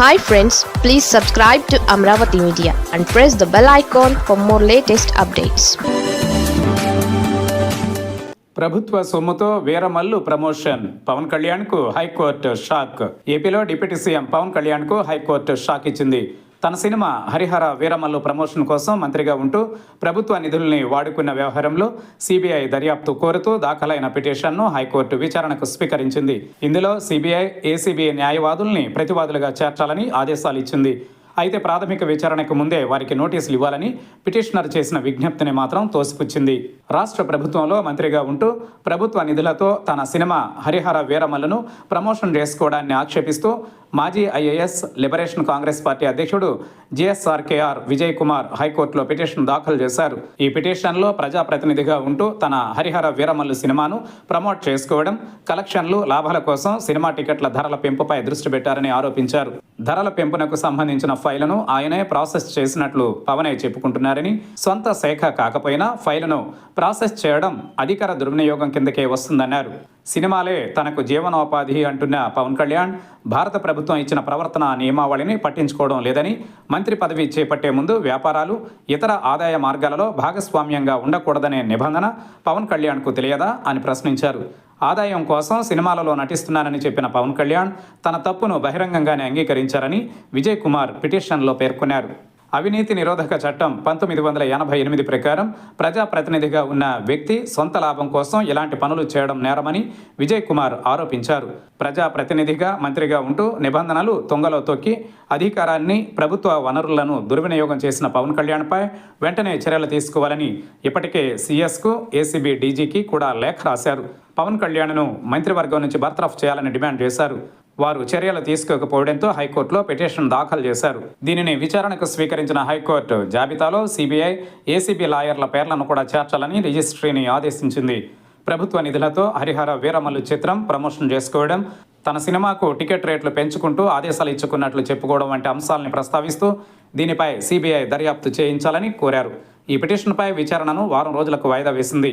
Hi friends please subscribe to Amaravati media and press the bell icon for more latest updates ప్రభుత్వ సొమ్ముతో Veeramallu promotion. Pawan కళ్యాణ్కు high court shock. ఏపీలో deputy CM Pawan కళ్యాణ్కు high court shock ఇచ్చింది. తన cinema Harihara Veeramallu promotion కోసం మంత్రిగా ఉంటూ ప్రభుత్వ నిధుల్ని వాడుకున్న వ్యవహారంలో సిబిఐ దర్యాప్తు కోరుతూ దాఖలైన పిటిషన్ను హైకోర్టు విచారణకు స్వీకరించింది. ఇందులో సిబిఐ ఏసీబీ న్యాయవాదుల్ని ప్రతివాదులుగా చేర్చాలని ఆదేశాలు ఇచ్చింది. అయితే ప్రాథమిక విచారణకు ముందే వారికి నోటీసులు ఇవ్వాలని పిటిషనర్ చేసిన విజ్ఞప్తిని మాత్రం తోసిపుచ్చింది. రాష్ట్ర ప్రభుత్వంలో మంత్రిగా ఉంటూ ప్రభుత్వ నిధులతో తన సినిమా హరిహర వీరమల్లును ప్రమోషన్ చేసుకోవడాన్ని ఆక్షేపిస్తూ మాజీ ఐఏఎస్ లిబరేషన్ కాంగ్రెస్ పార్టీ అధ్యక్షుడు జిఎస్ఆర్కేఆర్ విజయ్ కుమార్ హైకోర్టులో పిటిషన్ దాఖలు చేశారు. ఈ పిటిషన్లో ప్రజాప్రతినిధిగా ఉంటూ తన హరిహర వీరమల్లు సినిమాను ప్రమోట్ చేసుకోవడం కలెక్షన్లు లాభాల కోసం సినిమా టికెట్ల ధరల పెంపుపై దృష్టి పెట్టారని ఆరోపించారు. ధరల పెంపునకు సంబంధించిన ఫైలును ఆయనే ప్రాసెస్ చేసినట్లు పవనే చెప్పుకుంటున్నారని సొంత శాఖ కాకపోయినా ఫైలును ప్రాసెస్ చేయడం అధికార దుర్వినియోగం కిందకే వస్తుందన్నారు. సినిమాలే తనకు జీవనోపాధి అంటున్న పవన్ కళ్యాణ్ భారత ప్రభుత్వం ఇచ్చిన ప్రవర్తన నియమావళిని పట్టించుకోవడం లేదని మంత్రి పదవి చేపట్టే ముందు వ్యాపారాలు ఇతర ఆదాయ మార్గాలలో భాగస్వామ్యంగా ఉండకూడదనే నిబంధన పవన్ కళ్యాణ్కు తెలియదా అని ప్రశ్నించారు. ఆదాయం కోసం సినిమాలలో నటిస్తున్నానని చెప్పిన పవన్ కళ్యాణ్ తన తప్పును బహిరంగంగానే అంగీకరించారని విజయ్ కుమార్ పిటిషన్లో పేర్కొన్నారు. అవినీతి నిరోధక చట్టం పంతొమ్మిది వందల ఎనభై ఎనిమిది ప్రకారం ప్రజాప్రతినిధిగా ఉన్న వ్యక్తి సొంత లాభం కోసం ఇలాంటి పనులు చేయడం నేరమని విజయ్ కుమార్ ఆరోపించారు. ప్రజాప్రతినిధిగా మంత్రిగా ఉంటూ నిబంధనలు తొంగలో తొక్కి అధికారాన్ని ప్రభుత్వ వనరులను దుర్వినియోగం చేసిన పవన్ కళ్యాణ్పై వెంటనే చర్యలు తీసుకోవాలని ఇప్పటికే సీఎస్కు ఏసీబీ డీజీకి కూడా లేఖ రాశారు. పవన్ కళ్యాణ్ను మంత్రివర్గం నుంచి బర్తరఫ్ చేయాలని డిమాండ్ చేశారు. వారు చర్యలు తీసుకోకపోవడంతో హైకోర్టులో పిటిషన్ దాఖలు చేశారు. దీనిని విచారణకు స్వీకరించిన హైకోర్టు జాబితాలో సిబిఐ ఏసీబీ లాయర్ల పేర్లను కూడా చేర్చాలని రిజిస్ట్రీని ఆదేశించింది. ప్రభుత్వ నిధులతో హరిహర వీరమల్లు చిత్రం ప్రమోషన్ చేసుకోవడం తన సినిమాకు టికెట్ రేట్లు పెంచుకుంటూ ఆదేశాలు ఇచ్చుకున్నట్లు చెప్పుకోవడం వంటి అంశాలని ప్రస్తావిస్తూ దీనిపై సిబిఐ దర్యాప్తు చేయించాలని కోరారు. ఈ పిటిషన్పై విచారణను వారం రోజులకు వాయిదా వేసింది.